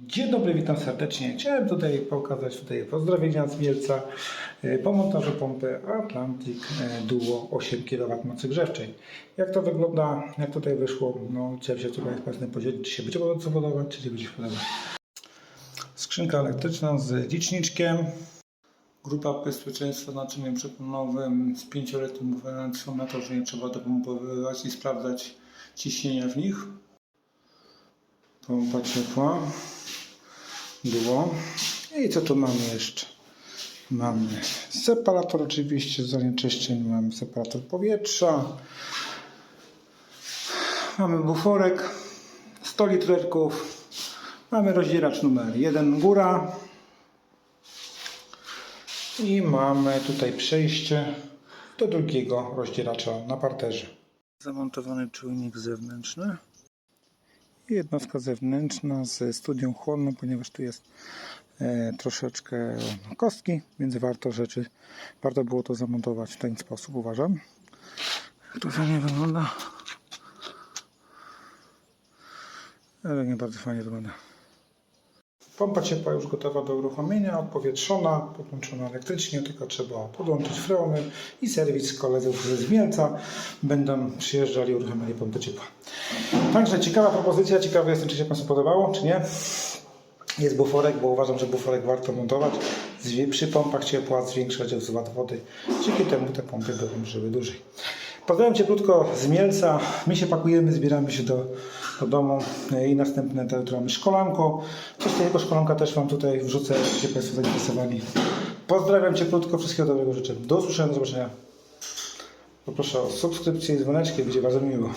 Dzień dobry, witam serdecznie. Chciałem tutaj pokazać tutaj pozdrowienia z Mielca e, po montażu pompy Atlantic e, Duo 8 kW mocy grzewczej. Jak to wygląda, jak tutaj wyszło, no chciałem się tutaj Państwem podzielić, czy się będzie bardzo podobać, czy nie będzie podobać. Skrzynka elektryczna z liczniczkiem. Grupa bezpieczeństwa naczyniem przeponowym z 5-letnim gwarancją na to, że nie trzeba dopompowywać i sprawdzać ciśnienia w nich. Pompa ciepła. Duo. I co tu mamy jeszcze? Mamy separator oczywiście z zanieczyszczeń, mamy separator powietrza. Mamy buforek, 100 litrerków. Mamy rozdzielacz numer 1 góra. I mamy tutaj przejście do drugiego rozdzielacza na parterze. Zamontowany czujnik zewnętrzny i jednostka zewnętrzna ze studią chłonną, ponieważ tu jest e, troszeczkę kostki, więc warto rzeczy, warto było to zamontować w ten sposób, uważam. Jak to fajnie wygląda. Ale nie bardzo fajnie wygląda. Pompa ciepła już gotowa do uruchomienia, odpowietrzona, podłączona elektrycznie, tylko trzeba podłączyć freony i serwis koledzy z Mielca będą przyjeżdżali i uruchamiali pompę ciepła. Także ciekawa propozycja, ciekawy jestem, czy się Państwu podobało, czy nie. Jest buforek, bo uważam, że buforek warto montować. Przy pompach ciepła zwiększać rozwad wody. Dzięki temu te pompy będą żyły dłużej. Pozdrawiam krótko z Mielca. My się pakujemy, zbieramy się do, do domu i następne to jutro mamy szkolanko. Coś takiego szkolanka też Wam tutaj wrzucę, jeśli Państwo zainteresowani. Pozdrawiam krótko, wszystkiego dobrego życzę. Do usłyszenia, do zobaczenia. Poproszę o subskrypcję i dzwoneczki, będzie bardzo miło.